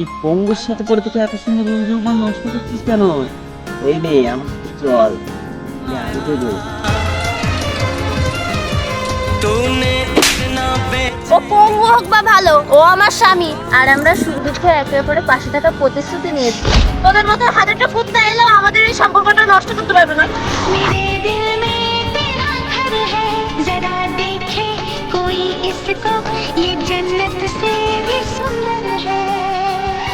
এই পঙ্গুর সাথে পড়ে তোকে এত সুন্দর রোমান নষ্ট করছিস কেন এই নে আমার সাথে চল আমি দেবো ও পঙ্গু হোক বা ভালো ও আমার স্বামী আর আমরা সুখ দুঃখে একে অপরের পাশে থাকার প্রতিশ্রুতি নিয়েছি তোদের মতো হাজারটা কুত্তা এলেও আমাদের এই সম্পর্কটা নষ্ট করতে পারবে না मेरे दिल में तेरा घर है जरा देखे कोई इसको ये जन्नत से